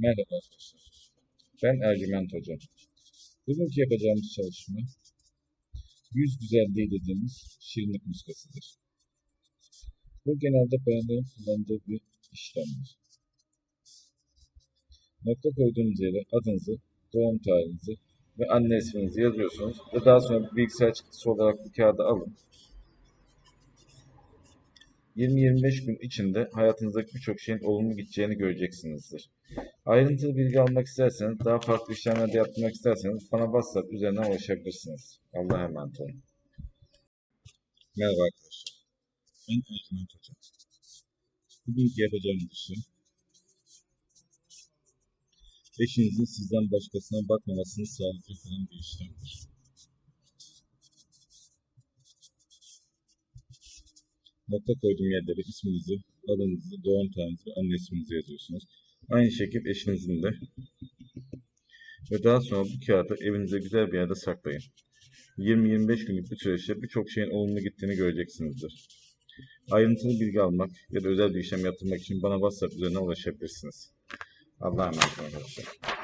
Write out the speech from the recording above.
Merhaba. Ben Ercüment Hoca. Bugünkü yapacağımız çalışma yüz güzelliği dediğimiz şirinlik muskasıdır. Bu genelde bayanların kullandığı bir işlemdir. Nokta koyduğunuz yere adınızı, doğum tarihinizi ve anne isminizi yazıyorsunuz ve daha sonra bilgisayar çıktısı olarak bu kağıdı alın. 20-25 gün içinde hayatınızdaki birçok şeyin olumlu gideceğini göreceksinizdir. Ayrıntılı bilgi almak isterseniz, daha farklı işlemler de yaptırmak isterseniz bana WhatsApp üzerinden ulaşabilirsiniz. Allah'a emanet olun. Merhaba arkadaşlar. Ben Ercüment Hoca. Bugünkü yapacağımız işlem eşinizin sizden başkasına bakmamasını sağlayacak olan bir işlemdir. Nokta koyduğum yerlere isminizi, adınızı, doğum tarihinizi ve anne isminizi yazıyorsunuz. Aynı şekilde eşinizin de. Ve daha sonra bu kağıdı evinize güzel bir yerde saklayın. 20-25 günlük bir süreçte birçok şeyin olumlu gittiğini göreceksinizdir. Ayrıntılı bilgi almak ya da özel bir işlem yaptırmak için bana WhatsApp üzerinden ulaşabilirsiniz. Allah'a emanet olun arkadaşlar.